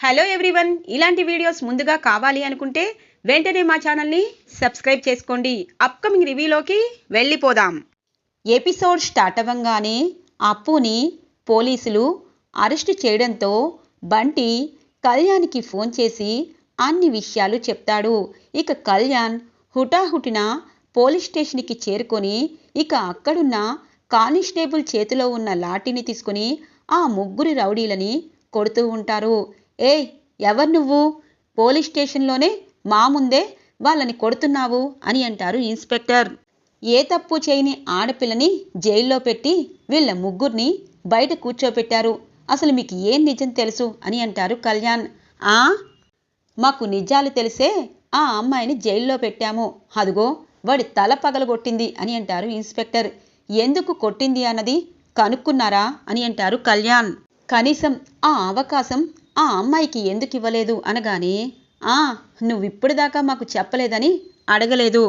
Hello everyone ఇలాంటి videos ముందుగా కావాలి అనుకుంటే వెంటనే మా ఛానల్ని సబ్స్క్రైబ్ చేసుకోండి. అప్కమింగ్ రివ్యూలోకి వెళ్ళిపోదాం. ఎపిసోడ్ స్టార్ట్ అవ్వంగానే అప్పుని పోలీసులు అరెస్ట్ చేయడంతో బంటి కళ్యాణ్కి ఫోన్ చేసి అన్ని విషయాలు చెప్తాడు. ఇక కళ్యాణ్ హుటాహుటిన పోలీస్ స్టేషన్కి చేరుకొని ఇక అక్కడున్న కానిస్టేబుల్ చేతిలో ఉన్న లాఠీని తీసుకుని ఆ ముగ్గురి రౌడీలని కొడుతూ ఉంటారు. ఏయ్ ఎవరు నువ్వు? పోలీస్ స్టేషన్లోనే మా ముందే వాళ్ళని కొడుతున్నావు అని అంటారు ఇన్స్పెక్టర్. ఏ తప్పు చేయని ఆడపిల్లని జైల్లో పెట్టి వీళ్ళ ముగ్గురిని బయట కూర్చోపెట్టారు. అసలు మీకు ఏం నిజం తెలుసు అని అంటారు కళ్యాణ్. ఆ? మాకు నిజాలు తెలిసే ఆ అమ్మాయిని జైల్లో పెట్టాము. అదుగో వాడి తల పగలగొట్టింది అని అంటారు ఇన్స్పెక్టర్. ఎందుకు కొట్టింది అన్నది కనుక్కున్నారా అని అంటారు కళ్యాణ్. కనీసం ఆ అవకాశం ఆ అమ్మాయికి ఎందుకు ఇవ్వలేదు? అనగానే ఆ నువ్విప్పటిదాకా మాకు చెప్పలేదని అడగలేదు.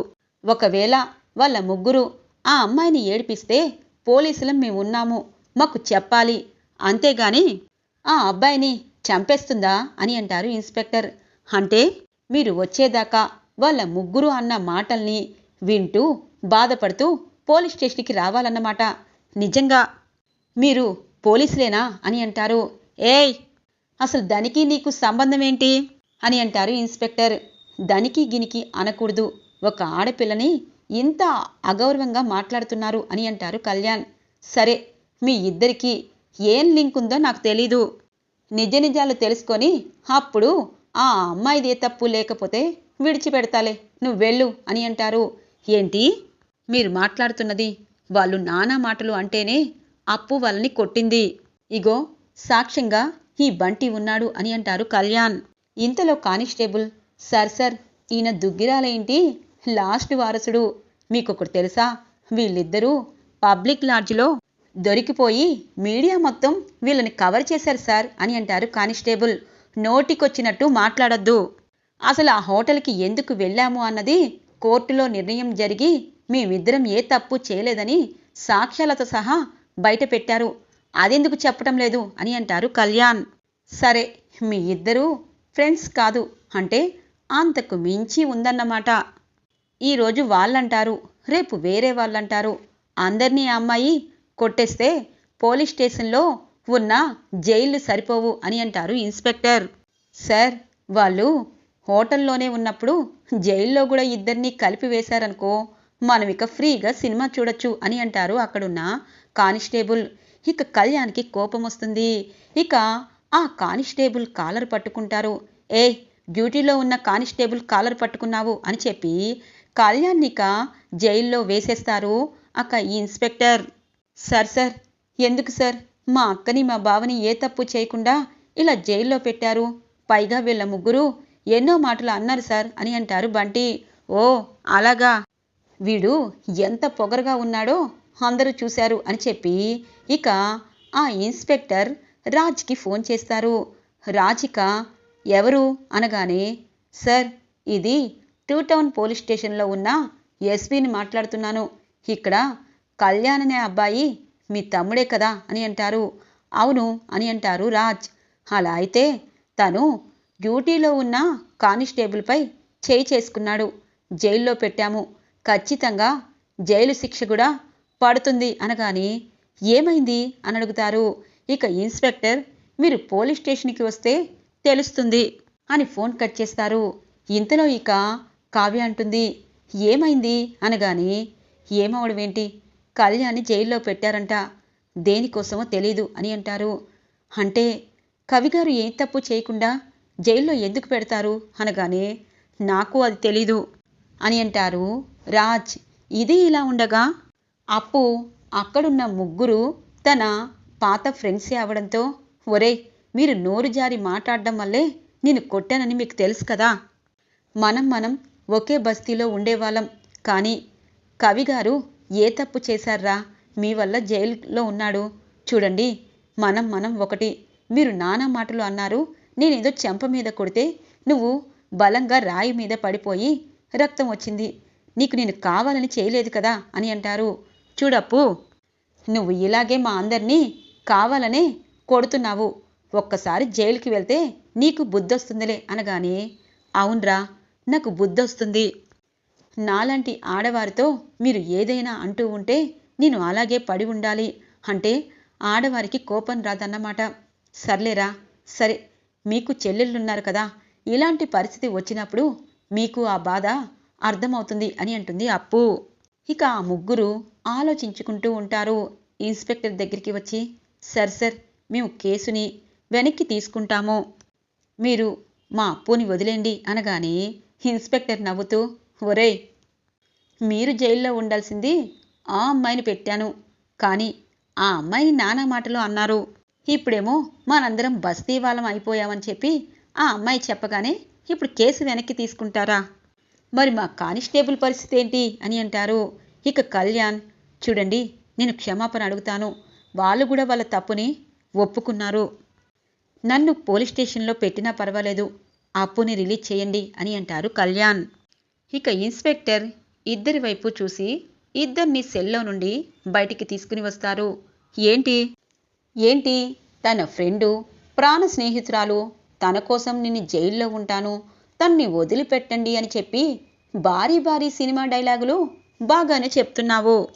ఒకవేళ వాళ్ళ ముగ్గురు ఆ అమ్మాయిని ఏడిపిస్తే పోలీసులం మేమున్నాము మాకు చెప్పాలి. అంతేగాని ఆ అబ్బాయిని చంపేస్తుందా? అని అంటారు ఇన్స్పెక్టర్. అంటే మీరు వచ్చేదాకా వాళ్ళ ముగ్గురు అన్న మాటల్ని వింటూ బాధపడుతూ పోలీస్ స్టేషన్కి రావాలన్నమాట. నిజంగా మీరు పోలీసులేనా? అని అంటారు. ఏయ్ అసలు దానికి నీకు సంబంధం ఏంటి? అని అంటారు ఇన్స్పెక్టర్. దానికి గినికి అనకూడదు. ఒక ఆడపిల్లని ఇంత అగౌరవంగా మాట్లాడుతున్నారు అని అంటారు కళ్యాణ్. సరే మీ ఇద్దరికీ ఏం లింక్ ఉందో నాకు తెలీదు. నిజ నిజాలు తెలుసుకొని అప్పుడు ఆ అమ్మాయిదే తప్పు లేకపోతే విడిచిపెడతాలే. నువ్వు వెళ్ళు అని అంటారు. ఏంటి? మీరు మాట్లాడుతున్నది వాళ్ళు నానా మాటలు అంటేనే అప్పు వాళ్ళని కొట్టింది. ఇగో సాక్ష్యంగా ఈ బంటి ఉన్నాడు అని అంటారు కళ్యాణ్. ఇంతలో కానిస్టేబుల్ సార్ సార్ ఈయన దుగ్గిరాలేంటి? లాస్ట్ వారసుడు. మీకొకటి తెలుసా? వీళ్ళిద్దరూ పబ్లిక్ లాడ్జ్లో దొరికిపోయి మీడియా మొత్తం వీళ్ళని కవర్ చేశారు సార్ అని అంటారు కానిస్టేబుల్. నోటికొచ్చినట్టు మాట్లాడొద్దు. అసలు ఆ హోటల్కి ఎందుకు వెళ్ళాము అన్నది కోర్టులో నిర్ణయం జరిగి మేమిద్దరం ఏ తప్పు చేయలేదని సాక్ష్యాలతో సహా బయట పెట్టారు. అదెందుకు చెప్పటం లేదు అని అంటారు కళ్యాణ్. సరే మీ ఇద్దరూ ఫ్రెండ్స్ కాదు అంటే అంతకు మించి ఉందన్నమాట. ఈరోజు వాళ్ళంటారు రేపు వేరే వాళ్ళంటారు. అందరినీ అమ్మాయి కొట్టేస్తే పోలీస్ స్టేషన్లో ఉన్న జైళ్ళు సరిపోవు అని అంటారు ఇన్స్పెక్టర్. సార్ వాళ్ళు హోటల్లోనే ఉన్నప్పుడు జైల్లో కూడా ఇద్దరిని కలిపి వేశారనుకో మనం ఇక ఫ్రీగా సినిమా చూడొచ్చు అని అంటారు అక్కడున్న కానిస్టేబుల్. ఇక కళ్యాణ్కి కోపం వస్తుంది ఇక ఆ కానిస్టేబుల్ కాలర్ పట్టుకుంటారు. ఏ డ్యూటీలో ఉన్న కానిస్టేబుల్ కాలర్ పట్టుకున్నావు అని చెప్పి కళ్యాణ్ జైల్లో వేసేస్తారు. అక్క ఈ ఇన్స్పెక్టర్. సార్ సార్ ఎందుకు సార్? మా అక్కని మా బావని ఏ తప్పు చేయకుండా ఇలా జైల్లో పెట్టారు. పైగా వీళ్ళ ముగ్గురు ఎన్నో మాటలు అన్నారు సార్ అని అంటారు బంటి. ఓ అలాగా. వీడు ఎంత పొగరుగా ఉన్నాడో అందరూ చూశారు అని చెప్పి ఇక ఆ ఇన్స్పెక్టర్ రాజ్కి ఫోన్ చేస్తారు. రాజిక ఎవరు? అనగానే సార్ ఇది టూ టౌన్ పోలీస్ స్టేషన్లో ఉన్న ఎస్పీని మాట్లాడుతున్నాను. ఇక్కడ కళ్యాణ్ అనే అబ్బాయి మీ తమ్ముడే కదా అని అంటారు. అవును అని అంటారు రాజ్. అలా అయితే తను డ్యూటీలో ఉన్న కానిస్టేబుల్పై చేయి చేసుకున్నాడు. జైల్లో పెట్టాము. ఖచ్చితంగా జైలు శిక్ష కూడా పడుతుంది అనగాని ఏమైంది? అని అడుగుతారు. ఇక ఇన్స్పెక్టర్ మీరు పోలీస్ స్టేషన్కి వస్తే తెలుస్తుంది అని ఫోన్ కట్ చేస్తారు. ఇంతలో ఇక కావ్య అంటుంది ఏమైంది? అనగానే ఏమవడమేంటి ఏంటి కళ్యాణ్ని జైల్లో పెట్టారంట దేనికోసమో తెలీదు అని అంటారు. అంటే కవిగారు ఏం తప్పు చేయకుండా జైల్లో ఎందుకు పెడతారు? అనగానే నాకు అది తెలీదు అని అంటారు రాజ్. ఇది ఇలా ఉండగా అప్పు అక్కడున్న ముగ్గురు తన పాత ఫ్రెండ్సే అవడంతో ఒరే మీరు నోరు జారి మాట్లాడడం వల్లే నేను కొట్టానని మీకు తెలుసు కదా. మనం మనం ఒకే బస్తీలో ఉండేవాళ్ళం. కానీ కవిగారు ఏ తప్పు చేశారా మీ వల్ల జైలులో ఉన్నాడు. చూడండి మనం మనం ఒకటి. మీరు నానా మాటలు అన్నారు. నేనేదో చెంప మీద కొడితే నువ్వు బలంగా రాయి మీద పడిపోయి రక్తం వచ్చింది. నీకు నేను కావాలని చేయలేదు కదా అని అంటారు. చూడప్పు నువ్వు ఇలాగే మా అందరినీ కావాలనే కొడుతున్నావు. ఒక్కసారి జైలుకి వెళ్తే నీకు బుద్ధొస్తుందిలే అనగానే అవునరా నాకు బుద్ధొస్తుంది. నాలాంటి ఆడవారితో మీరు ఏదైనా అంటూ ఉంటే నేను అలాగే పడి ఉండాలి. అంటే ఆడవారికి కోపం రాదన్నమాట. సర్లేరా సరే మీకు చెల్లెళ్ళున్నారు కదా. ఇలాంటి పరిస్థితి వచ్చినప్పుడు మీకు ఆ బాధ అర్థమవుతుంది అని అంటుంది అప్పు. ఇక ఆ ముగ్గురు ఆలోచించుకుంటూ ఉంటారు. ఇన్స్పెక్టర్ దగ్గరికి వచ్చి సర్ సార్ మేము కేసుని వెనక్కి తీసుకుంటాము. మీరు మా అప్పుని వదిలేండి అనగానే ఇన్స్పెక్టర్ నవ్వుతూ ఒరేయ్ మీరు జైల్లో ఉండాల్సింది ఆ అమ్మాయిని పెట్టాను. కానీ ఆ అమ్మాయిని నానా మాటలు అన్నారు. ఇప్పుడేమో మనందరం బస్తీ వాళ్ళం అయిపోయామని చెప్పి ఆ అమ్మాయి చెప్పగానే ఇప్పుడు కేసు వెనక్కి తీసుకుంటారా? మరి మా కానిస్టేబుల్ పరిస్థితి ఏంటి? అని అంటారు. ఇక కళ్యాణ్ చూడండి నేను క్షమాపణ అడుగుతాను. వాళ్ళు కూడా వాళ్ళ తప్పుని ఒప్పుకున్నారు. నన్ను పోలీస్ స్టేషన్లో పెట్టినా పర్వాలేదు. అప్పుని రిలీజ్ చేయండి అని అంటారు కళ్యాణ్. ఇక ఇన్స్పెక్టర్ ఇద్దరి వైపు చూసి ఇద్దరిని సెల్లో నుండి బయటికి తీసుకుని వస్తారు. ఏంటి? ఏంటి? తన ఫ్రెండు ప్రాణ స్నేహితురాలు తన కోసం నేను జైల్లో ఉంటాను తన్ని వదిలిపెట్టండి అని చెప్పి భారీ భారీ సినిమా డైలాగులు బాగానే చెప్తున్నావు.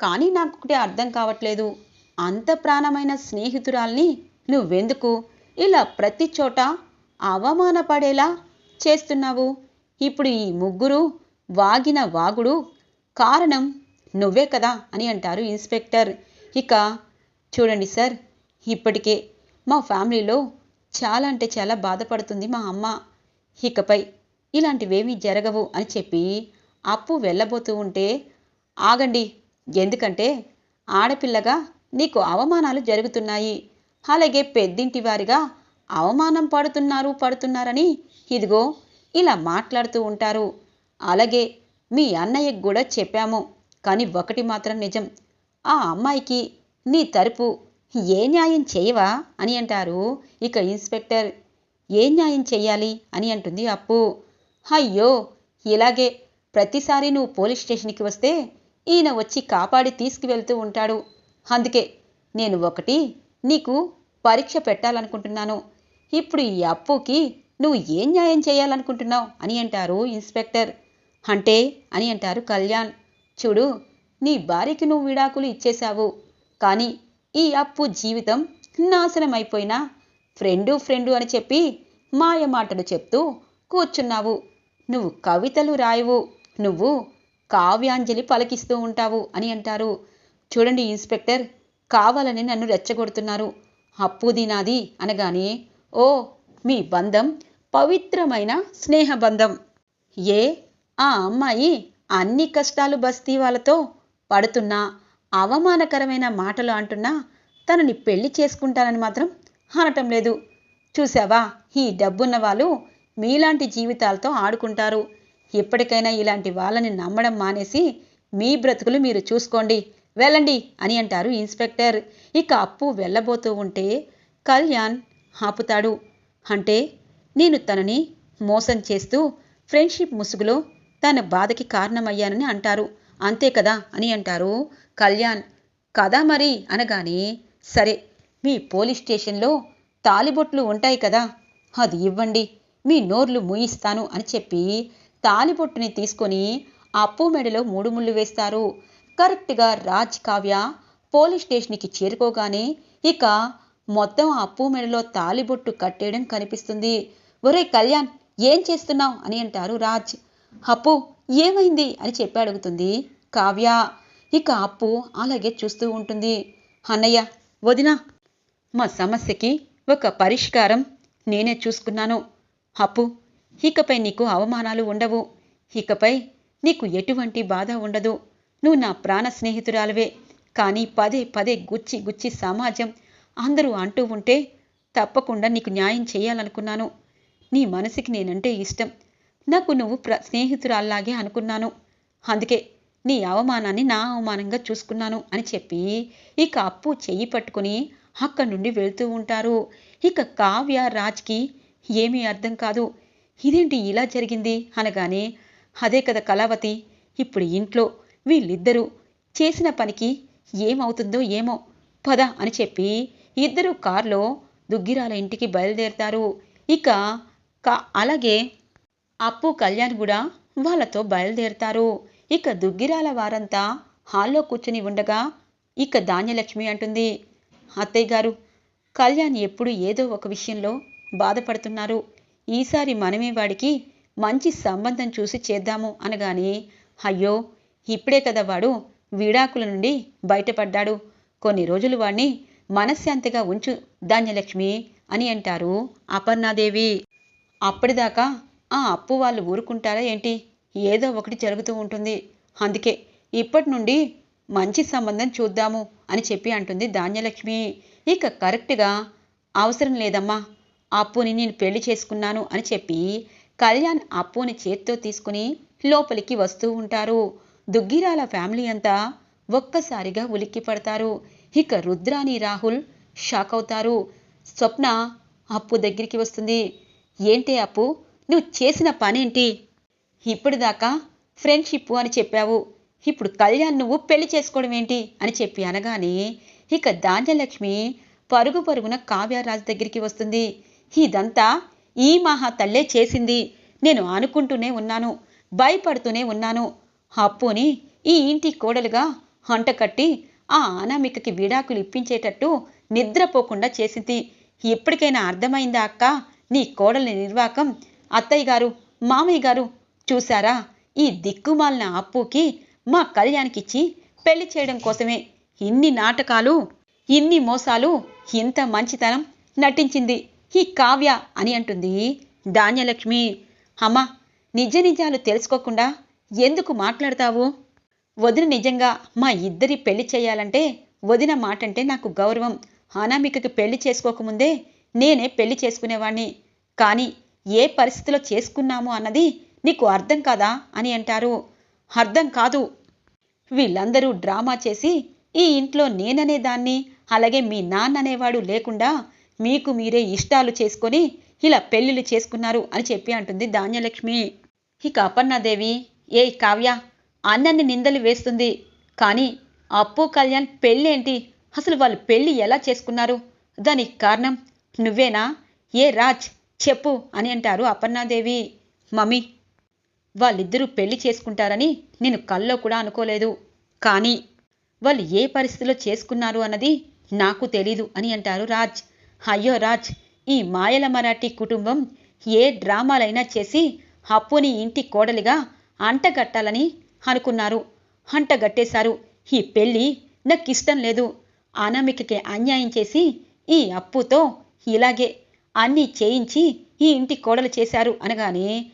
కానీ నాకు ఒకటి అర్థం కావట్లేదు. అంత ప్రాణమైన స్నేహితురాల్ని నువ్వెందుకు ఇలా ప్రతి చోట అవమానపడేలా చేస్తున్నావు? ఇప్పుడు ఈ ముగ్గురు వాగిన వాగుడు కారణం నువ్వే కదా అని అంటారు ఇన్స్పెక్టర్. ఇక చూడండి సార్ ఇప్పటికే మా ఫ్యామిలీలో చాలా అంటే చాలా బాధపడుతుంది మా అమ్మ. ఇకపై ఇలాంటివేమీ జరగవు అని చెప్పి అప్పు వెళ్ళబోతూ ఉంటే ఆగండి ఎందుకంటే ఆడపిల్లగా నీకు అవమానాలు జరుగుతున్నాయి. అలాగే పెద్దింటి వారిగా అవమానం పడుతున్నారు పడుతున్నారని ఇదిగో ఇలా మాట్లాడుతూ ఉంటారు. అలాగే మీ అన్నయ్యకు కూడా చెప్పాము. కానీ ఒకటి మాత్రం నిజం. ఆ అమ్మాయికి నీ తరపు ఏ న్యాయం చేయవా అని అంటారు. ఇక ఇన్స్పెక్టర్ ఏ న్యాయం చేయాలి అని అంటుంది అప్పు. అయ్యో ఇలాగే ప్రతిసారి నువ్వు పోలీస్ స్టేషన్కి వస్తే ఈయన వచ్చి కాపాడి తీసుకువెళ్తూ ఉంటాడు. అందుకే నేను ఒకటి నీకు పరీక్ష పెట్టాలనుకుంటున్నాను. ఇప్పుడు ఈ అప్పుకి నువ్వు ఏం న్యాయం చేయాలనుకుంటున్నావు? అని అంటారు ఇన్స్పెక్టర్. అంటే అని అంటారు కళ్యాణ్. చూడు నీ భార్యకి నువ్వు విడాకులు ఇచ్చేశావు. కానీ ఈ అప్పు జీవితం నాశనం అయిపోయినా ఫ్రెండు ఫ్రెండు అని చెప్పి మాయ మాటలు చెప్తూ కూర్చున్నావు. నువ్వు కవితలు రాయవు. నువ్వు కావ్యాంజలి పలికిస్తూ ఉంటావు అని అంటారు. చూడండి ఇన్స్పెక్టర్ కావాలని నన్ను రెచ్చగొడుతున్నారు. అప్పుది నాది అనగానే ఓ మీ బంధం పవిత్రమైన స్నేహబంధం. ఏ ఆ అమ్మాయి అన్ని కష్టాలు బస్తీ వాళ్ళతో పడుతున్నా అవమానకరమైన మాటలు అంటున్నా తనని పెళ్ళి చేసుకుంటానని మాత్రం అనటం లేదు. చూసావా ఈ డబ్బున్న వాళ్ళు మీలాంటి జీవితాలతో ఆడుకుంటారు. ఎప్పటికైనా ఇలాంటి వాళ్ళని నమ్మడం మానేసి మీ బ్రతుకులు మీరు చూసుకోండి. వెళ్ళండి అని అంటారు ఇన్స్పెక్టర్. ఇక అప్పు వెళ్ళబోతూ ఉంటే కళ్యాణ్ ఆపుతాడు. అంటే నేను తనని మోసం చేస్తూ ఫ్రెండ్షిప్ ముసుగులో తన బాధకి కారణమయ్యానని అంటారు. అంతే కదా అని అంటారు కళ్యాణ్. కదా మరి అనగానే సరే మీ పోలీస్ స్టేషన్లో తాలిబొట్లు ఉంటాయి కదా అది ఇవ్వండి మీ నోర్లు మూయిస్తాను అని చెప్పి తాలిబొట్టుని తీసుకొని అప్పు మెడలో మూడు ముళ్ళు వేస్తారు. కరెక్ట్గా రాజ్ కావ్య పోలీస్ స్టేషన్కి చేరుకోగానే ఇక మొత్తం అప్పు మెడలో తాలిబొట్టు కట్టేయడం కనిపిస్తుంది. ఒరే కళ్యాణ్ ఏం చేస్తున్నావు? అని అంటారు రాజ్. అప్పు ఏమైంది? అని చెప్పి అడుగుతుంది కావ్య. ఇక అప్పు అలాగే చూస్తూ ఉంటుంది. అన్నయ్య వదినా మా సమస్యకి ఒక పరిష్కారం నేనే చూసుకున్నాను. అప్పు ఇకపై నీకు అవమానాలు ఉండవు. ఇకపై నీకు ఎటువంటి బాధ ఉండదు. నువ్వు నా ప్రాణ స్నేహితురాలవే. కానీ పదే పదే గుచ్చి గుచ్చి సమాజం అందరూ అంటూ ఉంటే తప్పకుండా నీకు న్యాయం చేయాలనుకున్నాను. నీ మనసుకి నేనంటే ఇష్టం. నాకు నువ్వు ప్ర స్నేహితురాల్లాగే అనుకున్నాను. అందుకే నీ అవమానాన్ని నా అవమానంగా చూసుకున్నాను అని చెప్పి ఇక అప్పు చెయ్యి పట్టుకుని అక్కడి నుండి వెళ్తూ ఉంటారు. ఇక కావ్య రాజ్కి ఏమీ అర్థం కాదు. ఇదేంటి ఇలా జరిగింది అనగానే అదే కదా కళావతి ఇప్పుడు ఇంట్లో వీళ్ళిద్దరూ చేసిన పనికి ఏమవుతుందో ఏమో పద అని చెప్పి ఇద్దరు కారులో దుగ్గిరాల ఇంటికి బయలుదేరుతారు. ఇక కా అలాగే అప్పు కళ్యాణ్ కూడా వాళ్ళతో బయలుదేరుతారు. ఇక దుగ్గిరాల వారంతా హాల్లో కూర్చుని ఉండగా ఇక ధాన్యలక్ష్మి అంటుంది. అత్తయ్య గారు కళ్యాణ్ ఎప్పుడు ఏదో ఒక విషయంలో బాధపడుతున్నారు. ఈసారి మనమే వాడికి మంచి సంబంధం చూసి చేద్దాము అనగానే అయ్యో ఇప్పుడే కదా వాడు విడాకుల నుండి బయటపడ్డాడు. కొన్ని రోజులు వాణ్ణి మనశ్శాంతిగా ఉంచు ధాన్యలక్ష్మి అని అంటారు అపర్ణాదేవి. అప్పటిదాకా ఆ అప్పు వాళ్ళు ఊరుకుంటారా ఏంటి? ఏదో ఒకటి జరుగుతూ ఉంటుంది. అందుకే ఇప్పటి నుండి మంచి సంబంధం చూద్దాము అని చెప్పి అంటుంది ధాన్యలక్ష్మి. ఇక కరెక్ట్గా అవసరం లేదమ్మా అప్పుని నేను పెళ్ళి చేసుకున్నాను అని చెప్పి కళ్యాణ్ అప్పుని చేత్తో తీసుకుని లోపలికి వస్తూ ఉంటారు. దుగ్గిరాల ఫ్యామిలీ అంతా ఒక్కసారిగా ఉలిక్కి పడతారు. ఇక రుద్రాని రాహుల్ షాక్ అవుతారు. స్వప్న అప్పు దగ్గరికి వస్తుంది. ఏంటి అప్పు? నువ్వు చేసిన పనేంటి? ఇప్పటిదాకా ఫ్రెండ్షిప్ అని చెప్పావు. ఇప్పుడు కళ్యాణ్ నువ్వు పెళ్ళి చేసుకోవడం ఏంటి? అని చెప్పి అనగానే ఇక ధాన్యలక్ష్మి పరుగు పరుగున కావ్యరాజు దగ్గరికి వస్తుంది. ఇదంతా ఈ మహా తల్లే చేసింది. నేను అనుకుంటూనే ఉన్నాను. భయపడుతూనే ఉన్నాను. అప్పుని ఈ ఇంటి కోడలుగా అంటకట్టి ఆ అనామికకి విడాకులు ఇప్పించేటట్టు నిద్రపోకుండా చేసింది. ఇప్పటికైనా అర్థమైందా అక్క? నీ కోడలి నిర్వాకం. అత్తయ్య గారు మామయ్య గారు చూసారా ఈ దిక్కుమాలిన అప్పుకి మా కళ్యాణ్కిచ్చి పెళ్ళి చేయడం కోసమే ఇన్ని నాటకాలు ఇన్ని మోసాలు ఇంత మంచితనం నటించింది ఈ కావ్య అని అంటుంది ధాన్యలక్ష్మి. అమ్మ నిజ నిజాలు తెలుసుకోకుండా ఎందుకు మాట్లాడతావు? వదిన నిజంగా మా ఇద్దరి పెళ్ళి చేయాలంటే వదిన మాట అంటే నాకు గౌరవం. అనామికకి పెళ్ళి చేసుకోకముందే నేనే పెళ్ళి చేసుకునేవాణ్ణి. కానీ ఏ పరిస్థితిలో చేసుకున్నాము అన్నది నీకు అర్థం కాదా అని అంటారు. అర్థం కాదు. వీళ్ళందరూ డ్రామా చేసి ఈ ఇంట్లో నేననే దాన్ని అలాగే మీ నాన్న అనేవాడు లేకుండా మీకు మీరే ఇష్టాలు చేసుకొని ఇలా పెళ్ళిళ్ళు చేసుకున్నారు అని చెప్పి అంటుంది ధాన్యలక్ష్మి. ఇక అపర్ణాదేవి ఏ కావ్య అన్నన్ని నిందలు వేస్తుంది. కానీ అప్పు కళ్యాణ్ పెళ్ళేంటి అసలు వాళ్ళు పెళ్ళి ఎలా చేసుకున్నారు? దానికి కారణం నువ్వేనా? ఏ రాజ్? చెప్పు అని అంటారు అపర్ణాదేవి. మమ్మీ వాళ్ళిద్దరూ పెళ్ళి చేసుకుంటారని నేను కల్లో కూడా అనుకోలేదు. కానీ వాళ్ళు ఏ పరిస్థితిలో చేసుకున్నారు అన్నది నాకు తెలీదు అని అంటారు రాజ్. అయ్యో రాజ్ ఈ మాయల మరాఠీ కుటుంబం ఏ డ్రామాలైనా చేసి అప్పుని ఇంటి కోడలిగా అంటగట్టాలని అనుకున్నారు. అంటగట్టేశారు ఈ పెళ్ళి నాకు ఇష్టం లేదు. అనామికకి అన్యాయం చేసి ఈ అప్పుతో ఇలాగే అన్నీ చేయించి ఈ ఇంటి కోడలు చేశారు అనగానే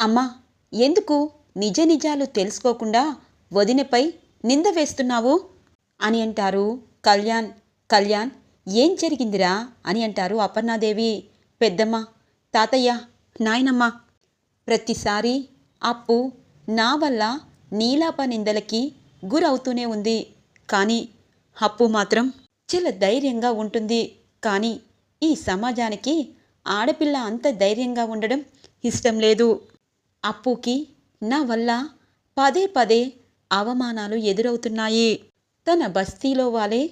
అమ్మా ఎందుకు నిజ నిజాలు తెలుసుకోకుండా వదినపై నింద వేస్తున్నావు? అని అంటారు. కళ్యాణ్ కళ్యాణ్ ఏం జరిగిందిరా? అని అంటారు అపర్ణాదేవి. పెద్దమ్మ తాతయ్య నాయనమ్మ ప్రతిసారి అప్పు నా వల్ల నీలాప నిందలకి గురవుతూనే ఉంది. కానీ అప్పు మాత్రం చాలా ధైర్యంగా ఉంటుంది. కానీ ఈ సమాజానికి ఆడపిల్ల అంత ధైర్యంగా ఉండడం ఇష్టం లేదు. అప్పుకి నా వల్ల పదే పదే అవమానాలు ఎదురవుతున్నాయి. తన బస్తీలో వాళ్ళే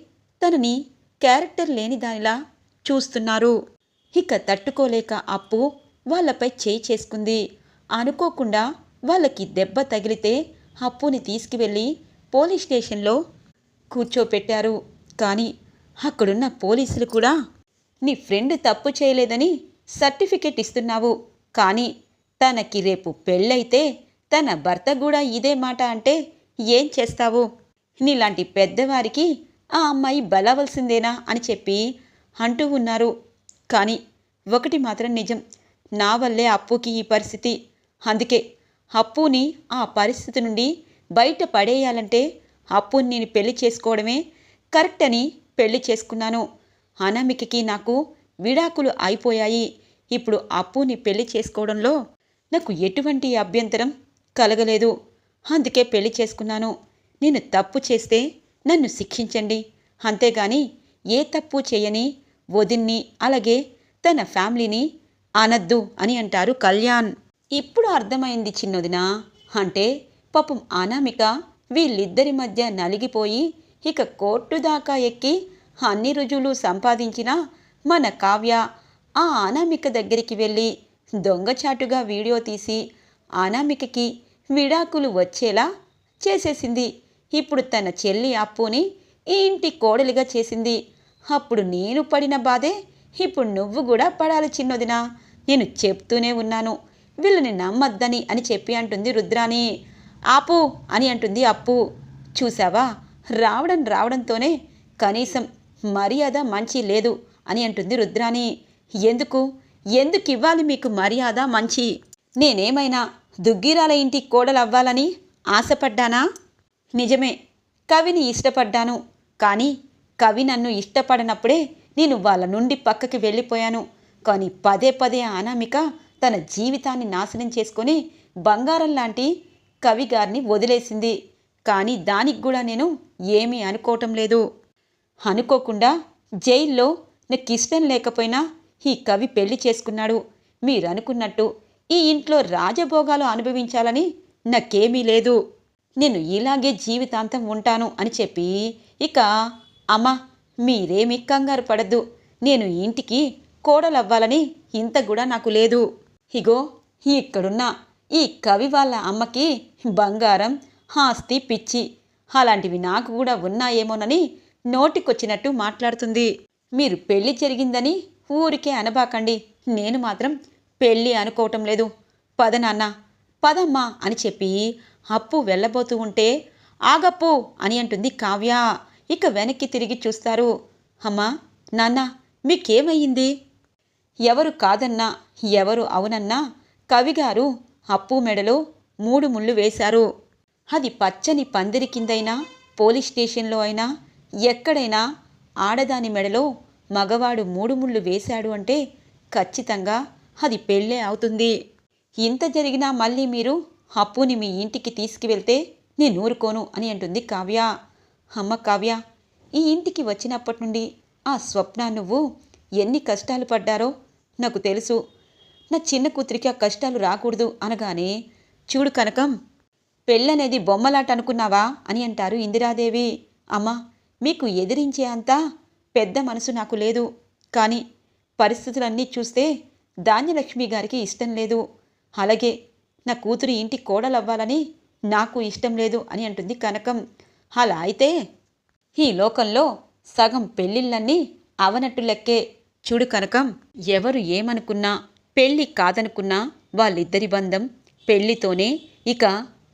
తనని క్యారెక్టర్ లేని దానిలా చూస్తున్నారు. ఇక తట్టుకోలేక అప్పు వాళ్ళపై చేయి చేసుకుంది. అనుకోకుండా వాళ్ళకి దెబ్బ తగిలితే అప్పుని తీసుకువెళ్ళి పోలీస్ స్టేషన్లో కూర్చోపెట్టారు. కానీ అక్కడున్న పోలీసులు కూడా నీ ఫ్రెండ్ తప్పు చేయలేదని సర్టిఫికెట్ ఇస్తున్నావు. కానీ తనకి రేపు పెళ్ళైతే తన భర్త కూడా ఇదే మాట అంటే ఏం చేస్తావు? నీలాంటి పెద్దవారికి ఆ అమ్మాయి బలవలసిందేనా? అని చెప్పి అంటూ ఉన్నారు. కానీ ఒకటి మాత్రం నిజం నా వల్లే అప్పుకి ఈ పరిస్థితి అందుకే అప్పుని ఆ పరిస్థితి నుండి బయట పడేయాలంటే అప్పుని నేను పెళ్ళి చేసుకోవడమే కరెక్ట్ అని పెళ్ళి చేసుకున్నాను. అనామికకి నాకు విడాకులు అయిపోయాయి. ఇప్పుడు అప్పుని పెళ్ళి చేసుకోవడంలో నాకు ఎటువంటి అభ్యంతరం కలగలేదు. అందుకే పెళ్ళి చేసుకున్నాను. నేను తప్పు చేస్తే నన్ను శిక్షించండి. అంతేగాని ఏ తప్పు చేయని వదిన్ని అలాగే తన ఫ్యామిలీని అనద్దు అని అంటారు కళ్యాణ్. ఇప్పుడు అర్థమైంది చిన్నదిన. అంటే పాపం అనామిక వీళ్ళిద్దరి మధ్య నలిగిపోయి ఇక కోర్టు దాకా ఎక్కి అన్ని రుజువులు సంపాదించిన మన కావ్య ఆ అనామిక దగ్గరికి వెళ్ళి దొంగచాటుగా వీడియో తీసి అనామికకి విడాకులు వచ్చేలా చేసేసింది. ఇప్పుడు తన చెల్లి అప్పుని ఈ ఇంటి కోడలిగా చేసింది. అప్పుడు నేను పడిన బాధే ఇప్పుడు నువ్వు కూడా పడాలి చిన్నదినా. నేను చెప్తూనే ఉన్నాను. వీళ్ళని నమ్మద్దని అని చెప్పి అంటుంది రుద్రాని. ఆపు అని అంటుంది అప్పు. చూసావా రావడం రావడంతోనే కనీసం మర్యాద మంచి లేదు అని అంటుంది రుద్రాని. ఎందుకు? ఎందుకు ఇవ్వాలి మీకు మర్యాద మంచి? నేనేమైనా దుగ్గిరాల ఇంటి కోడలవ్వాలని ఆశపడ్డానా? నిజమే కవిని ఇష్టపడ్డాను. కానీ కవి నన్ను ఇష్టపడనప్పుడే నేను వాళ్ళ నుండి పక్కకి వెళ్ళిపోయాను. కానీ పదే పదే అనామిక తన జీవితాన్ని నాశనం చేసుకొని బంగారం లాంటి కవి గారిని వదిలేసింది. కానీ దానికి కూడా నేను ఏమీ అనుకోవటం లేదు. అనుకోకుండా జైల్లో నాకు ఇష్టం లేకపోయినా ఈ కవి పెళ్ళి చేసుకున్నాడు. మీరు అనుకున్నట్టు ఈ ఇంట్లో రాజభోగాలు అనుభవించాలని నాకేమీ లేదు. నేను ఇలాగే జీవితాంతం ఉంటాను అని చెప్పి ఇక అమ్మ మీరేమి కంగారు పడద్దు. నేను ఇంటికి కోడలవ్వాలని ఇంత కూడా నాకు లేదు. ఇగో ఇక్కడున్న ఈ కవి వాళ్ళ అమ్మకి బంగారం ఆస్తి పిచ్చి అలాంటివి నాకు కూడా ఉన్నాయేమోనని నోటికొచ్చినట్టు మాట్లాడుతుంది. మీరు పెళ్ళి జరిగిందని ఊరికే అనబాకండి. నేను మాత్రం పెళ్ళి అనుకోవటం లేదు. పద నాన్న పదమ్మా అని చెప్పి అప్పు వెళ్ళబోతూ ఉంటే ఆగప్పు అని అంటుంది కావ్య. ఇక వెనక్కి తిరిగి చూస్తారు. అమ్మా నాన్న మీకేమయ్యింది ఎవరు కాదన్నా ఎవరు అవునన్నా కవిగారు అప్పు మెడలో మూడు ముళ్ళు వేశారు. అది పచ్చని పందిరి కిందైనా పోలీస్ స్టేషన్లో అయినా ఎక్కడైనా ఆడదాని మెడలో మగవాడు మూడు ముళ్ళు వేశాడు అంటే ఖచ్చితంగా అది పెళ్ళే అవుతుంది. ఇంత జరిగినా మళ్ళీ మీరు అప్పుని మీ ఇంటికి తీసుకువెళ్తే నేను ఊరుకోను అని అంటుంది కావ్య. అమ్మ కావ్య ఈ ఇంటికి వచ్చినప్పటి నుండి ఆ స్వప్న నువ్వు ఎన్ని కష్టాలు పడ్డారో నాకు తెలుసు. నా చిన్న కూతురికి ఆ కష్టాలు రాకూడదు అనగానే చూడు కనకం పెళ్ళనేది బొమ్మలాట అనుకున్నావా? అని అంటారు ఇందిరాదేవి. అమ్మా మీకు ఎదిరించే అంత పెద్ద మనసు నాకు లేదు. కానీ పరిస్థితులన్నీ చూస్తే ధాన్యలక్ష్మి గారికి ఇష్టం లేదు. అలాగే నా కూతురు ఇంటి కోడలవ్వాలని నాకు ఇష్టం లేదు అని అంటుంది కనకం. అలా అయితే ఈ లోకంలో సగం పెళ్ళిళ్ళన్నీ అవనట్టు లెక్కే. చూడు కనకం ఎవరు ఏమనుకున్నా పెళ్ళి కాదనుకున్నా వాళ్ళిద్దరి బంధం పెళ్ళితోనే ఇక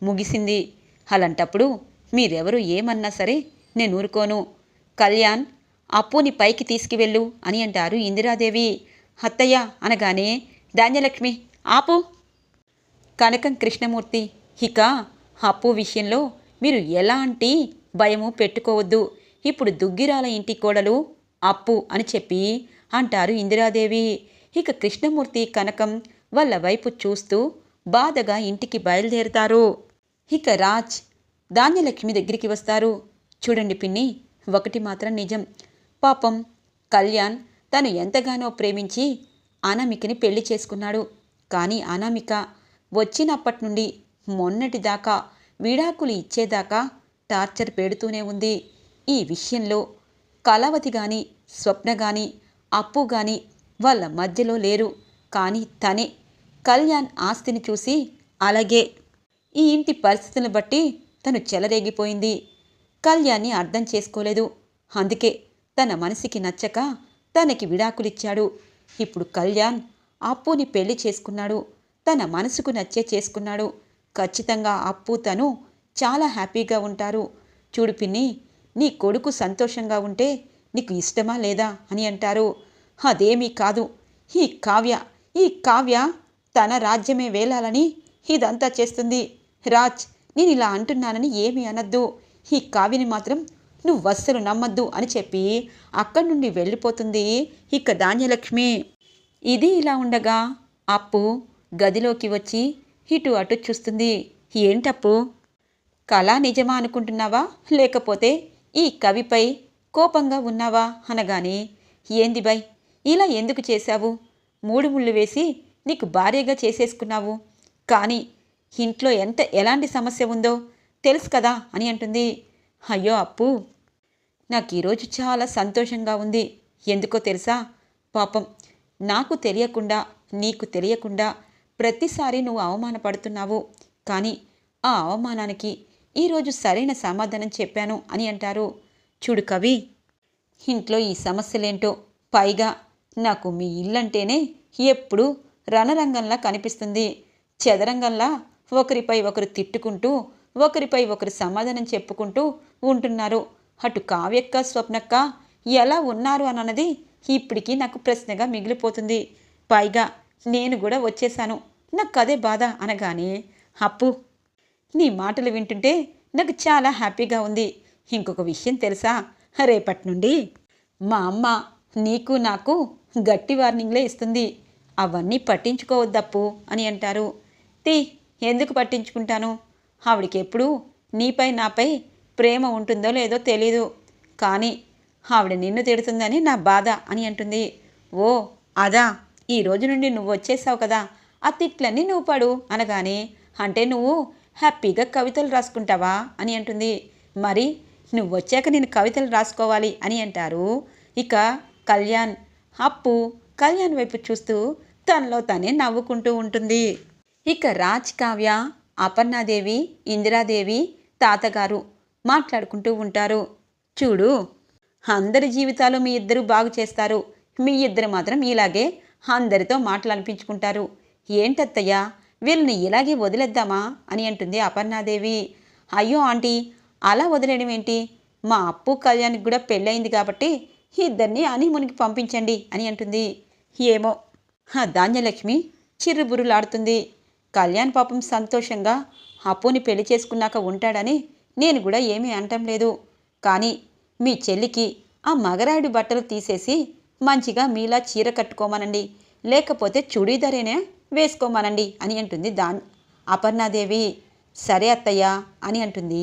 ముగిసింది. అలాంటప్పుడు మీరెవరు ఏమన్నా సరే నేను ఊరుకోను. కళ్యాణ్ అప్పుని పైకి తీసుకువెళ్ళు అని అంటారు ఇందిరాదేవి. అత్తయ్య అనగానే ధాన్యలక్ష్మి ఆపు. కనకం కృష్ణమూర్తి ఇక అప్పు విషయంలో మీరు ఎలాంటి భయము పెట్టుకోవద్దు. ఇప్పుడు దుగ్గిరాల ఇంటి కోడలు అప్పు అని చెప్పి అంటారు ఇందిరాదేవి. ఇక కృష్ణమూర్తి కనకం వాళ్ళ వైపు చూస్తూ బాధగా ఇంటికి బయలుదేరుతారు. ఇక రాజ్ ధాన్యలక్ష్మి దగ్గరికి వస్తారు. చూడండి పిన్ని ఒకటి మాత్రం నిజం. పాపం కళ్యాణ్ తను ఎంతగానో ప్రేమించి అనామికని పెళ్ళి చేసుకున్నాడు. కానీ అనామిక వచ్చినప్పటి నుండి మొన్నటిదాకా విడాకులు ఇచ్చేదాకా టార్చర్ పెడుతూనే ఉంది. ఈ విషయంలో కళావతి గాని స్వప్న గాని అప్పు గాని వాళ్ళ మధ్యలో లేరు. కానీ తనే కళ్యాణ్ ఆస్తిని చూసి అలాగే ఈ ఇంటి పరిస్థితులను బట్టి తను చెలరేగిపోయింది. కళ్యాణ్ని అర్థం చేసుకోలేదు. అందుకే తన మనసుకి నచ్చక తనకి విడాకులిచ్చాడు. ఇప్పుడు కళ్యాణ్ అప్పుని పెళ్ళి చేసుకున్నాడు. తన మనసుకు నచ్చే చేసుకున్నాడు. ఖచ్చితంగా అప్పు తను చాలా హ్యాపీగా ఉంటారు. చూడు పిన్ని నీ కొడుకు సంతోషంగా ఉంటే నీకు ఇష్టమా లేదా అని అంటారు. అదేమీ కాదు. ఈ కావ్య ఈ కావ్య తన రాజ్యమే వేలాలని ఇదంతా చేస్తుంది. రాజ్ నేను ఇలా అంటున్నానని ఏమీ అనద్దు. ఈ కావ్యని మాత్రం నువ్వు అస్సలు నమ్మద్దు అని చెప్పి అక్కడి నుండి వెళ్ళిపోతుంది ఇక ధాన్యలక్ష్మి. ఇది ఇలా ఉండగా అప్పు గదిలోకి వచ్చి ఇటు అటు చూస్తుంది. ఏంటప్పు? కళ నిజమా అనుకుంటున్నావా? లేకపోతే ఈ కవిపై కోపంగా ఉన్నావా? అనగానే ఏంది బై ఇలా ఎందుకు చేశావు? మూడు ముళ్ళు వేసి నీకు భార్యగా చేసేసుకున్నావు. కానీ ఇంట్లో ఎంత ఎలాంటి సమస్య ఉందో తెలుసు కదా అని అంటుంది. అయ్యో అప్పు నాకు ఈరోజు చాలా సంతోషంగా ఉంది. ఎందుకో తెలుసా? పాపం నాకు తెలియకుండా నీకు తెలియకుండా ప్రతిసారి నువ్వు అవమానపడుతున్నావు. కానీ ఆ అవమానానికి ఈరోజు సరైన సమాధానం చెప్పాను అని అంటారు. చూడు కవి ఇంట్లో ఈ సమస్యలేంటో? పైగా నాకు మీ ఇల్లంటేనే ఎప్పుడూ రణరంగంలా కనిపిస్తుంది. చదరంగంలా ఒకరిపై ఒకరు తిట్టుకుంటూ ఒకరిపై ఒకరు సమాధానం చెప్పుకుంటూ ఉంటున్నారు. అటు కావ్యక్క స్వప్నక్క ఎలా ఉన్నారు అన్నది ఇప్పటికీ నాకు ప్రశ్నగా మిగిలిపోతుంది. పైగా నేను కూడా వచ్చేశాను. నాకు అదే బాధ అనగానే అప్పు నీ మాటలు వింటుంటే నాకు చాలా హ్యాపీగా ఉంది. ఇంకొక విషయం తెలుసా? రేపటి నుండి మా అమ్మ నీకు నాకు గట్టి వార్నింగ్లే ఇస్తుంది. అవన్నీ పట్టించుకోవద్దప్పు అని అంటారు. తీ ఎందుకు పట్టించుకుంటాను? ఆవిడికి ఎప్పుడు నీపై నాపై ప్రేమ ఉంటుందో లేదో తెలీదు. కానీ ఆవిడ నిన్ను తిడుతుందని నా బాధ అని అంటుంది. ఓ అదా ఈ రోజు నుండి నువ్వు వచ్చేసావు కదా. ఆ తిట్లన్నీ నువ్వు పడు అనగానే అంటే నువ్వు హ్యాపీగా కవితలు రాసుకుంటావా? అని అంటుంది. మరి నువ్వు వచ్చాక నేను కవితలు రాసుకోవాలి అని అంటారు. ఇక కళ్యాణ్ అప్పు కళ్యాణ్ వైపు చూస్తూ తనలో తనే నవ్వుకుంటూ ఉంటుంది. ఇక రాజ్ కావ్య అపర్ణాదేవి ఇందిరాదేవి తాతగారు మాట్లాడుకుంటూ ఉంటారు. చూడు అందరి జీవితాలు మీ ఇద్దరు బాగు చేస్తారు. మీ ఇద్దరు మాత్రం ఇలాగే అందరితో మాటలు అనిపించుకుంటారు ఏంటత్తయ్యా వీళ్ళని ఇలాగే వదిలేద్దామా అని అంటుంది అపర్ణాదేవి. అయ్యో ఆంటీ అలా వదిలేయడం ఏంటి? మా అప్పు కళ్యాణ్కి కూడా పెళ్ళయింది కాబట్టి ఇద్దరిని అనిమునికి పంపించండి అని అంటుంది. ఏమో. ధాన్యలక్ష్మి చిర్రుబురులాడుతుంది కళ్యాణ్ పాపం సంతోషంగా అప్పుని పెళ్ళి చేసుకున్నాక ఉంటాడని నేను కూడా ఏమీ అంటం లేదు. కానీ మీ చెల్లికి ఆ మగరాయుడి బట్టలు తీసేసి మంచిగా మీలా చీర కట్టుకోమనండి. లేకపోతే చుడీదారేనే వేసుకోమనండి అని అంటుంది దా అపర్ణాదేవి సరే అత్తయ్య అని అంటుంది.